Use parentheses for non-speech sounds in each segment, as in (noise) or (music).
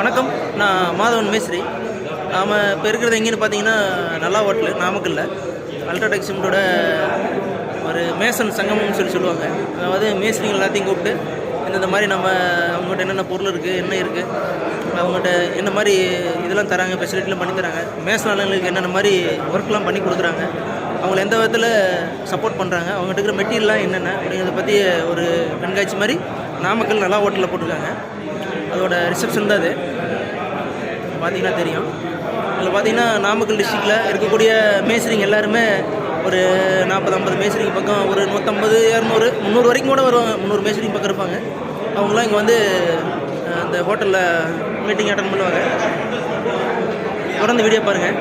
வணக்கம். நான் மாதவன் மேஸ்திரி. நாம் இப்போ இருக்கிறது எங்கேன்னு பார்த்தீங்கன்னா நல்லா ஹோட்டல் நாமக்கல்ல. அல்ட்ராடெக் சிமெண்டோட ஒரு மேசன் சங்கமம்னு சொல்லி சொல்லுவாங்க. அதாவது மேஸ்ரிங்க எல்லாத்தையும் கூப்பிட்டு இந்த மாதிரி நம்ம அவங்ககிட்ட என்னென்ன பொருள் இருக்குது என்ன இருக்குது அவங்ககிட்ட என்ன மாதிரி இதெல்லாம் தராங்க ஃபெசிலிட்டிலாம் பண்ணி தராங்க மேசனாளங்களுக்கு என்னென்ன மாதிரி ஒர்க்லாம் பண்ணி கொடுக்குறாங்க அவங்கள எந்த விதத்தில் சப்போர்ட் பண்ணுறாங்க அவங்ககிட்ட இருக்கிற மெட்டீரியல்லாம் என்னென்ன அப்படிங்கிறத பற்றி ஒரு கண்காட்சி மாதிரி நாமக்கல் நல்லா ஹோட்டலில் போட்டிருக்காங்க. அதோட ரிசப்ஷன் தான் அது. பார்த்தீங்கன்னா தெரியும். அதில் பார்த்தீங்கன்னா நாமக்கல் டிஸ்ட்ரிக்டில் இருக்கக்கூடிய மேஸ்திரிங்க எல்லாருமே ஒரு நாற்பது ஐம்பது மேஸ்திரிங்க பக்கம் ஒரு நூற்றம்பது இரநூறு முந்நூறு வரைக்கும் கூட வருவாங்க. முந்நூறு மேஸ்திரிங்க பக்கம் இருப்பாங்க. அவங்களாம் இங்கே வந்து அந்த ஹோட்டலில் மீட்டிங் அட்டன் பண்ணுவாங்க. தொடர்ந்து வீடியோ பாருங்கள்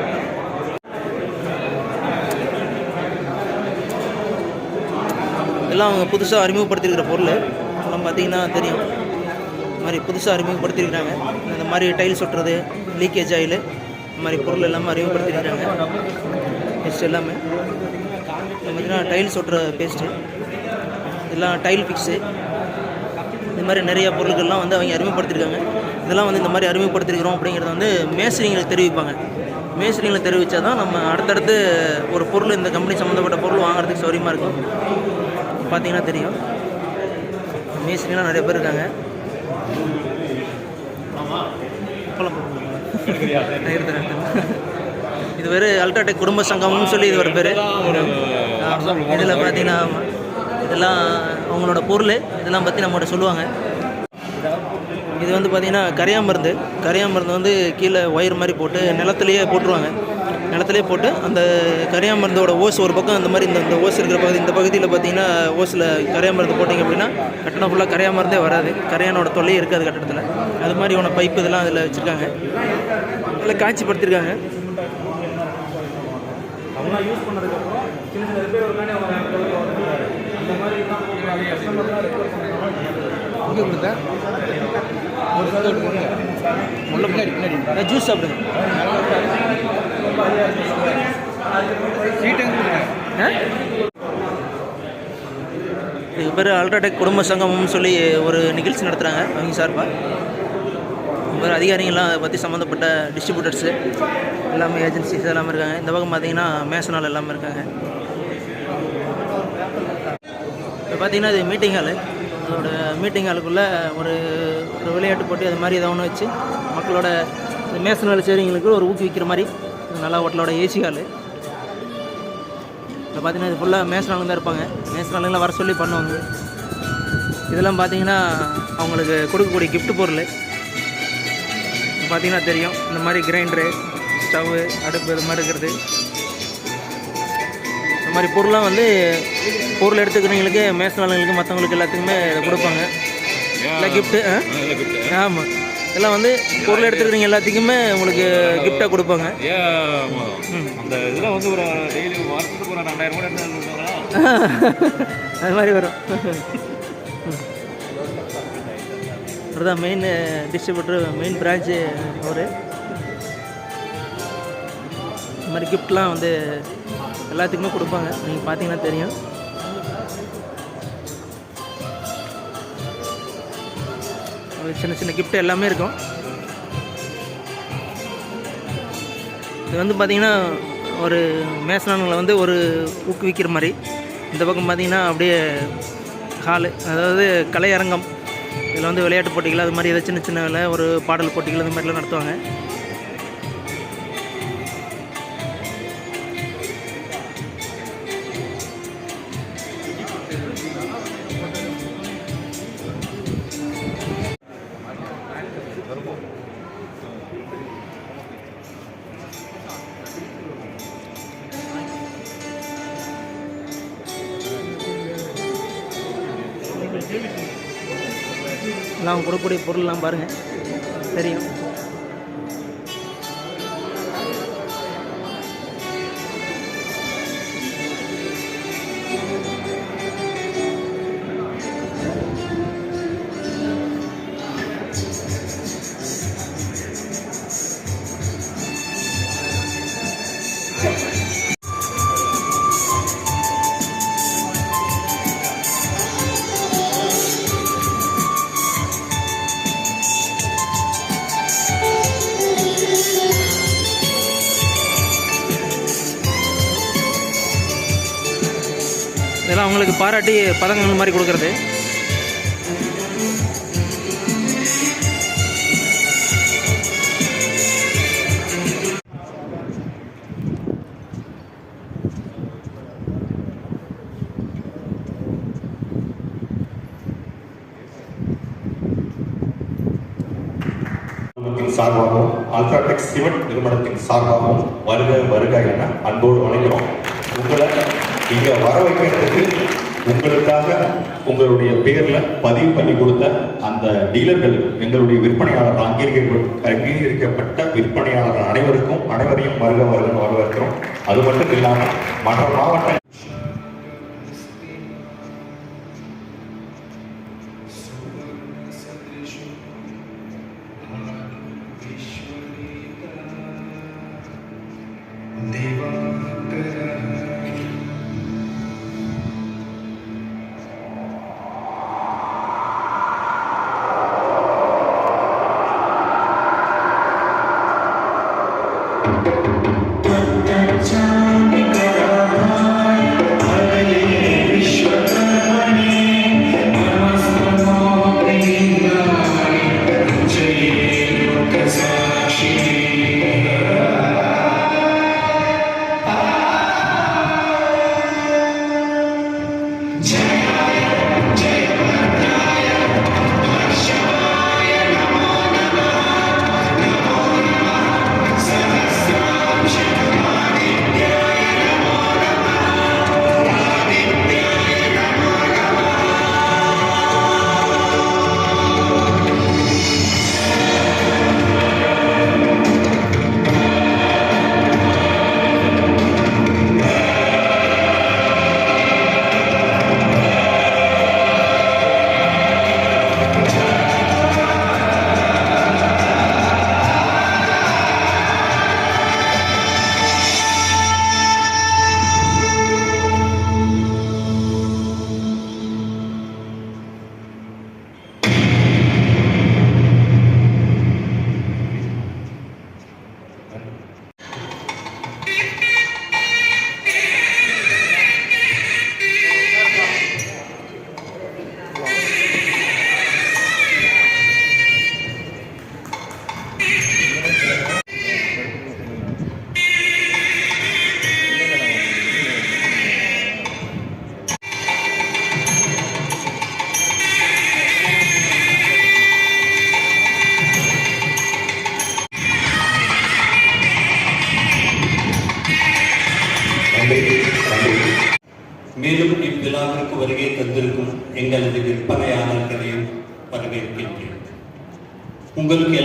எல்லாம் அவங்க புதுசாக அறிமுகப்படுத்தியிருக்கிற பொருள். எல்லாம் பார்த்தீங்கன்னா தெரியும். இந்த மாதிரி புதுசாக அறிமுகப்படுத்தியிருக்கிறாங்க. இந்த மாதிரி டைல்ஸ் ஒட்டுறது லீக்கேஜ் ஆயில் இந்த மாதிரி பொருள் எல்லாமே அறிமுகப்படுத்தியிருக்கிறாங்க. பெஸ்ட் எல்லாமே. இது பார்த்தீங்கன்னா டைல்ஸ் ஒட்டுற பேஸ்ட்டு இதெல்லாம் டைல் ஃபிக்ஸு இந்த மாதிரி நிறைய பொருட்கள்லாம் வந்து அவங்க அறிமுகப்படுத்தியிருக்காங்க. இதெல்லாம் வந்து இந்த மாதிரி அறிமுகப்படுத்திருக்கிறோம் அப்படிங்கிறத வந்து மேஸ்திரிங்களுக்கு தெரிவிப்பாங்க. மேஸ்திரிங்களை தெரிவித்தா தான் நம்ம அடுத்தடுத்து ஒரு பொருள் இந்த கம்பெனி சம்மந்தப்பட்ட பொருள் வாங்குறதுக்கு சௌரியமாக இருக்கும். பார்த்தீங்கன்னா தெரியும். மேஸ்திரிலாம் நிறைய பேர் இருக்காங்க. இது பேர் அல்ட்ராடெக் குடும்ப சங்கம்னு சொல்லி இது ஒரு பேர். இதில் பார்த்தீங்கன்னா இதெல்லாம் அவங்களோட பொருள் இதெல்லாம் பற்றி நம்மகிட்ட சொல்லுவாங்க. இது வந்து பார்த்தீங்கன்னா கரையா மருந்து கரையா மருந்து வந்து கீழே ஒயர் மாதிரி போட்டு நிலத்துலேயே போட்டுருவாங்க. நிலத்துலேயே போட்டு அந்த கரையா மருந்தோட ஓஸ் ஒரு பக்கம் அந்த மாதிரி இந்த இந்த ஓஸ் இருக்கிற பகுதி இந்த பகுதியில் பார்த்தீங்கன்னா ஓஸில் கரையா மருந்து போட்டிங்க அப்படின்னா கட்டணம் ஃபுல்லாக கரையா மருந்தே வராது. கரையானோட தொல்லையே இருக்காது கட்டடத்தில். அது மாதிரியான பைப்பு இதெல்லாம் அதில் வச்சுருக்காங்க. இதில் காட்சிப்படுத்தியிருக்காங்க அவங்களாம் யூஸ் பண்ணதுக்கப்புறம் சின்ன சின்ன ரிப்பேர் ஒர்க்கானே அவங்க அந்த மாதிரி இங்கே கொடுத்தா? முள்ள பின்னாடி பின்னாடி ஜூஸ் சாப்பிடுங்க. இது பேர் அல்ட்ராடெக் குடும்ப சங்கம்னு சொல்லி ஒரு நிகழ்ச்சி நடத்துகிறாங்க அவங்க சார்பாக வேறு அதிகாரிகள்லாம் அதை பற்றி சம்மந்தப்பட்ட டிஸ்ட்ரிபியூட்டர்ஸு எல்லாமே ஏஜென்சிஸ் எல்லாமே இருக்காங்க. இந்த பக்கம் பார்த்தீங்கன்னா மேசனால் எல்லாமே இருக்காங்க. இப்போ பார்த்தீங்கன்னா இது மீட்டிங் ஹாலு அதோட மீட்டிங் ஹாலுக்குள்ளே ஒரு ஒரு விளையாட்டு போட்டி அது மாதிரி ஏதோ ஒன்று வச்சு மக்களோட மேசனால் மேசன் செய்கிறவங்களுக்கு ஒரு ஊக்குவிக்கிற மாதிரி நல்லா ஹோட்டலோட ஏசி ஹாலு இப்போ பார்த்தீங்கன்னா இது ஃபுல்லாக மேசனாளுங்க தான் இருப்பாங்க. மேசனாளுங்களாம் வர சொல்லி பண்ணுவாங்க. இதெல்லாம் பார்த்தீங்கன்னா அவங்களுக்கு கொடுக்கக்கூடிய gift பொருள். பார்த்தீங்கன்னா தெரியும். இந்த மாதிரி கிரைண்டரு ஸ்டவ்வு அடுப்பு இது மாதிரி இருக்கிறது. இந்த மாதிரி பொருள்லாம் வந்து பொருள் எடுத்துக்கிறவங்களுக்கு மேசனாளுங்களுக்கு மற்றவங்களுக்கு எல்லாத்துக்குமே இதை கொடுப்பாங்க. இல்லை கிஃப்ட்டு ஆமாம் இதெல்லாம் வந்து பொருள் எடுத்துக்கிறவங்க எல்லாத்துக்குமே உங்களுக்கு கிஃப்டாக கொடுப்பாங்க. அந்த இதெல்லாம் வந்து ஒரு டெய்லி வாரத்துக்கு ஒரு ரெண்டாயிரம் கூட (laughs) அது மாதிரி வரும். அதுதான் மெயின் டிஸ்ட்ரிபியூட்டர் மெயின் பிரான்ச்சு அவர். இந்த மாதிரி கிஃப்ட்லாம் வந்து எல்லாத்துக்குமே கொடுப்பாங்க. நீங்கள் பார்த்தீங்கன்னா தெரியும். சின்ன சின்ன கிஃப்ட் எல்லாமே இருக்கும். இது வந்து பார்த்திங்கன்னா ஒரு மேசனானுங்களை வந்து ஒரு ஊக்குவிக்கிற மாதிரி. இந்த பக்கம் பார்த்திங்கன்னா அப்படியே ஹாலு அதாவது கலையரங்கம். இதில் வந்து விளையாட்டு போட்டிகள் அது மாதிரி ஏதாவது சின்ன சின்ன வேலை ஒரு பாடல் போட்டிகள் அந்த மாதிரிலாம் நடத்துவாங்க. நான் அவங்க கொடுக்கக்கூடிய பொருள்லாம் பாருங்கள் தெரியும். அவங்களுக்கு பாராட்டி பதங்கள் மாதிரி கொடுக்கறது. சார்பாகவும் அல்ட்ராடெக் சிமெண்ட் நிறுவனத்தின் சார்பாகவும் வருக வருக என அன்போடு வணங்குகிறோம். உங்களை இங்கே வர வைக்கிறதுக்கு உங்களுக்காக உங்களுடைய பேரில் பதிவு பண்ணி கொடுத்த அந்த டீலர்கள் எங்களுடைய விற்பனையாளர் அங்கீகரிக்கப்பட்ட அங்கீகரிக்கப்பட்ட விற்பனையாளர் அனைவருக்கும் அனைவரையும் வருக வருகன்னு வரவேற்கிறோம். அது மட்டும் இல்லாமல் மற்ற மாவட்ட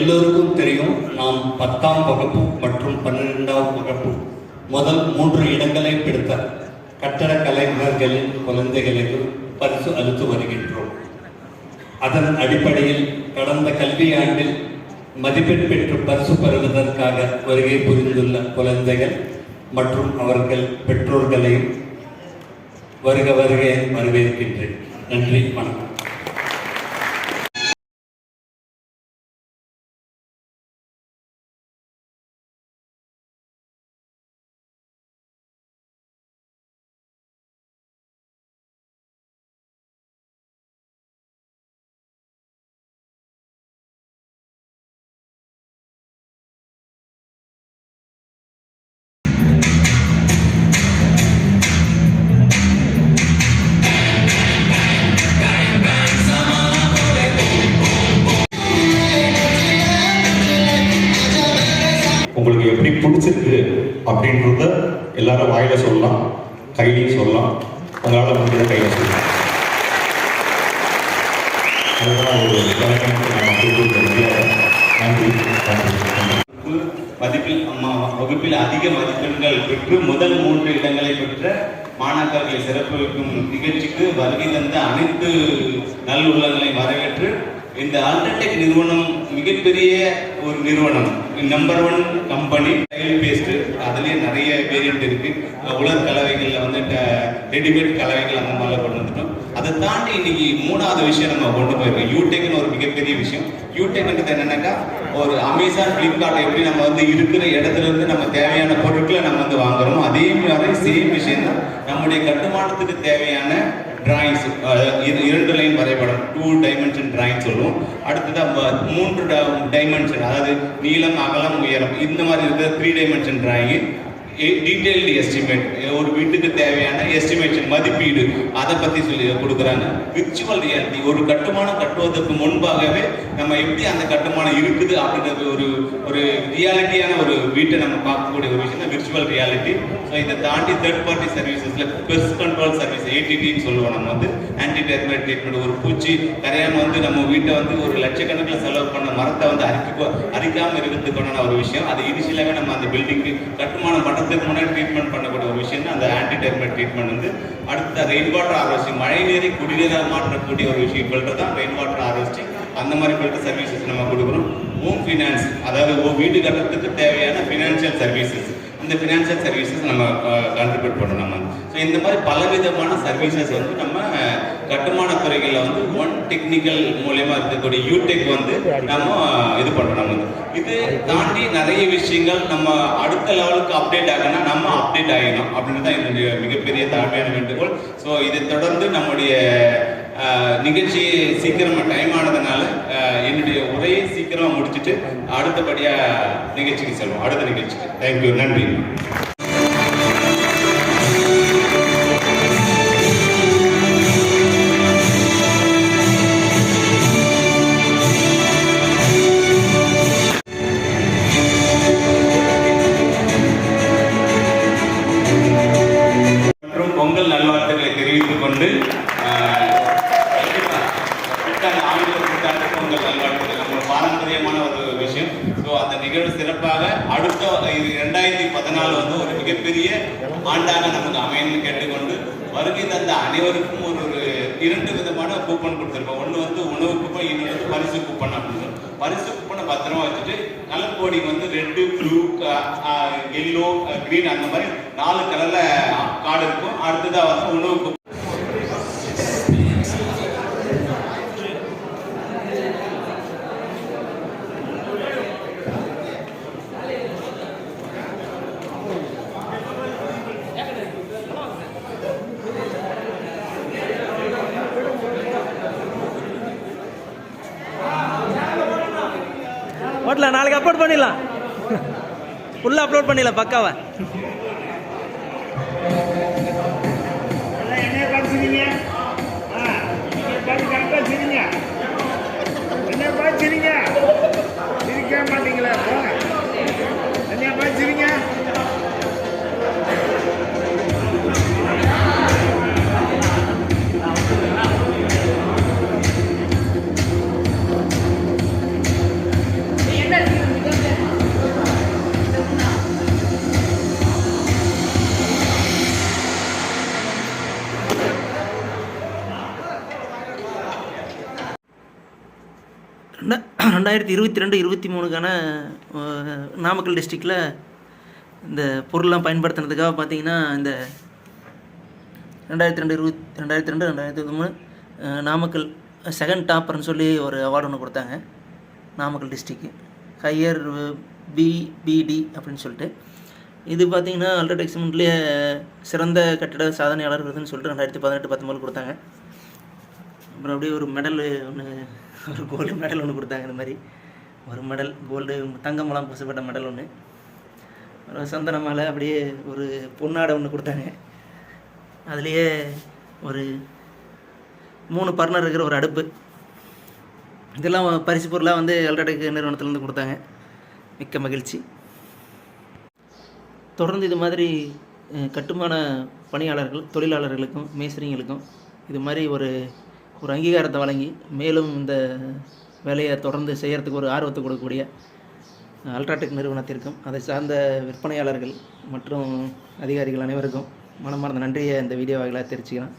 எல்லோருக்கும் தெரியும் நாம் பத்தாம் வகுப்பு மற்றும் பன்னிரெண்டாம் வகுப்பு முதல் மூன்று இடங்களை பிடித்த கட்டட கலைஞர்களின் குழந்தைகளுக்கு பரிசு அளித்து வருகின்றோம். அதன் அடிப்படையில் கடந்த கல்வியாண்டில் மதிப்பெண் பெற்று பரிசு பெறுவதற்காக வருகை புரிந்துள்ள குழந்தைகள் மற்றும் அவர்கள் பெற்றோர்களையும் வருக வருக வரவேற்கின்றேன். நன்றி வணக்கம். எல்லாரும் சொல்லலாம். கையிலையும் சொல்லலாம். உங்களால் முடிஞ்சதை கையில சொல்லலாம். அதுதான் ஒரு நன்றி. நன்றி. மதிப்பில் அம்மா வகுப்பில் அதிக மதிப்பெண்கள் பெற்று முதல் மூன்று இடங்களை பெற்ற மாணாக்கர்களை சிறப்பிக்கும் நிகழ்ச்சிக்கு வருகை தந்த அனைத்து நல்லுள்ளங்களை வரவேற்று இந்த அல்ட்ராடெக் நிறுவனம் மிகப்பெரிய ஒரு நிறுவனம். Number one company tile paste அதுலேயே நிறைய வேரியன்ட் இருக்கு. உலர் கலவைகளில் வந்து ரெடிமேட் கலவைகள் அந்த மாதிரிலாம் கொண்டு வந்துட்டோம். அதை தாண்டி இன்னைக்கு மூணாவது விஷயம் நம்ம கொண்டு போயிருக்கோம். யூடெக்னு ஒரு மிகப்பெரிய விஷயம். யூடெக்ன்றது என்னன்னாக்கா ஒரு அமேசான் ஃப்ளிப்கார்ட் எப்படி நம்ம வந்து இருக்கிற இடத்துல இருந்து நம்ம தேவையான பொருட்களை நம்ம வந்து வாங்குறோம் அதே மாதிரி சேம் விஷயம் தான் நம்முடைய கட்டுமானத்துக்கு தேவையான டிராயிங்ஸ் இரண்டு லைன் வரைபடம் டூ டைமென்ஷன் டிராயிங் சொல்லுவோம் அடுத்ததாக மூன்று டைமென்ஷன் அதாவது நீளம் அகலம் உயரம் இந்த மாதிரி இருக்கிற three dimension drawing detailed estimate ஒரு வீட்டுக்கு தேவையான எஸ்டிமேஷன் மதிப்பீடு. அதை பற்றி சொல்லி கொடுக்குறாங்க. விர்ச்சுவல் ரியாலிட்டி ஒரு கட்டுமானம் கட்டுவதற்கு முன்பாகவே நம்ம எப்படி அந்த கட்டுமானம் இருக்குது அப்படின்றது ஒரு ஒரு ரியாலிட்டியான ஒரு வீட்டை நம்ம பார்க்கக்கூடிய ஒரு விஷயம் தான் விர்ச்சுவல் ரியாலிட்டி ஸோ இதை தாண்டி தேர்ட் பார்ட்டி சர்வீசஸில் பெஸ்ட் கண்ட்ரோல் சர்வீஸ் ஏடிடின்னு சொல்லுவோம் நம்ம வந்து. ஆன்டி டெர்மைட் ட்ரீட்மெண்ட் ஒரு பூச்சி கரையாமல் வந்து நம்ம வீட்டை வந்து ஒரு லட்சக்கணக்கில் செலவு பண்ண மரத்தை வந்து அரிக்க அரிக்காமல் இருக்கிறதுக்கான ஒரு விஷயம். அது இனிஷியலாகவே நம்ம அந்த பில்டிங்க்கு கட்டுமானம் பண்ணுறதுக்கு முன்னாடி ட்ரீட்மெண்ட் பண்ணக்கூடிய ஒரு விஷயம் அந்த ஆன்டி டெர்மைட் ட்ரீட்மெண்ட் வந்து அடுத்த ரெயின் வாட்டர் ஹார்வெஸ்டிங் மழை நீரை குடிநீராக மாற்றக்கூடிய ஒரு விஷயம். ஃபில்டர் தான் ரெயின் வாட்டர் ஹார்வெஸ்டிங் அந்த மாதிரி ஃபில்டர் சர்வீசஸ் நம்ம கொடுக்குறோம். ஹோம் ஃபினான்ஸ் அதாவது ஓ வீடு கட்டத்துக்கு தேவையான ஃபினான்ஷியல் சர்வீசஸ் இந்த ஃபினான்ஷியல் சர்வீசஸ் நம்ம கான்ட்ரிபியூட் பண்ணணும் நம்ம. ஸோ இந்த மாதிரி பலவிதமான சர்வீசஸ் வந்து நம்ம கட்டுமான துறைகளில் வந்து ஒன் டெக்னிக்கல் மூலயமா இருக்கக்கூடிய யூடெக் வந்து நம்ம இது பண்ணுறோம் நம்ம வந்து இது தாண்டி நிறைய விஷயங்கள் நம்ம அடுத்த லெவலுக்கு அப்டேட் ஆகணும்னா நம்ம அப்டேட் ஆகிடணும் அப்படின்னு தான் என்னுடைய மிகப்பெரிய தாழ்மையான வேண்டுகோள். ஸோ இதை தொடர்ந்து நம்முடைய நிகழ்ச்சி சீக்கிரமாக டைம் ஆனதுனால என்னுடைய உரையை சீக்கிரமாக முடிச்சுட்டு அடுத்தபடியாக நிகழ்ச்சிக்கு செல்வோம். அடுத்த நிகழ்ச்சிக்கு. தேங்க்யூ நன்றி. மிகப்பெரிய ஆண்டாக நமக்கு அமையன்னு கேட்டுக்கொண்டு வருகை தந்த அனைவருக்கும் ஒரு ஒரு இரண்டு விதமான கூப்பன் கொடுத்துருக்கோம். ஒன்று வந்து உணவு கூப்பன் இன்னொன்று வந்து பரிசு கூப்பன் அப்படின்னு. பரிசு கூப்பனை பத்திரமா வச்சுட்டு கலர் கோடி வந்து ரெட்டு ப்ளூ எல்லோ கிரீன் அந்த மாதிரி நாலு கலர்ல கார்டு இருக்கும். அடுத்ததாக வந்து உணவு கூப்பன் ஓட்டலாம் நாளைக்கு அப்லோட் பண்ணிடலாம். (laughs) ஃபுல்லாக அப்லோட் பண்ணிடலாம் பக்காவை. ரெண்டாயிரத்தி இருபத்தி ரெண்டு இருபத்தி மூணுக்கான நாமக்கல் டிஸ்ட்ரிக்டில் இந்த பொருள்லாம் பயன்படுத்துனதுக்காக பார்த்தீங்கன்னா இந்த ரெண்டாயிரத்தி ரெண்டு இருபத் ரெண்டாயிரத்தி ரெண்டு ரெண்டாயிரத்தி இருபத்தி மூணு நாமக்கல் செகண்ட் டாப்பர்னு சொல்லி ஒரு அவார்டு ஒன்று கொடுத்தாங்க நாமக்கல் டிஸ்ட்ரிக்கு ஹையர் பிபிடி அப்படின்னு சொல்லிட்டு. இது பார்த்தீங்கன்னா அல்ட்ராடெக் சிமெண்ட்லேயே சிறந்த கட்டிட சாதனையாளர் விருதுன்னு சொல்லிட்டு ரெண்டாயிரத்தி பதினெட்டு பத்தொம்பது கொடுத்தாங்க. அப்புறம் அப்படியே ஒரு மெடல் ஒன்று ஒரு கோல்டு மெடல் ஒன்று கொடுத்தாங்க இந்த மாதிரி. ஒரு மெடல் கோல்டு தங்கமெல்லாம் பூசப்பட்ட மெடல் ஒன்று அப்புறம் சந்தன மாலை அப்படியே ஒரு பொன்னாடை ஒன்று கொடுத்தாங்க. அதுலேயே ஒரு மூணு பர்னர் இருக்கிற ஒரு அடுப்பு. இதெல்லாம் பரிசு பொருளாக வந்து அல்ட்ராடெக் நிறுவனத்துலேருந்து கொடுத்தாங்க. மிக்க மகிழ்ச்சி. தொடர்ந்து இது மாதிரி கட்டுமான பணியாளர்கள் தொழிலாளர்களுக்கும் மேஸ்திரிங்களுக்கும் இது மாதிரி ஒரு ஒரு அங்கீகாரத்தை வழங்கி மேலும் இந்த வேலையை தொடர்ந்து செய்கிறதுக்கு ஒரு ஆர்வத்தை கொடுக்கக்கூடிய அல்ட்ராடெக் நிறுவனத்திற்கும் அதை சார்ந்த விற்பனையாளர்கள் மற்றும் அதிகாரிகள் அனைவருக்கும் மனமார்ந்த நன்றியை இந்த வீடியோ வாயிலாக தெரிவிச்சுக்கிறேன்.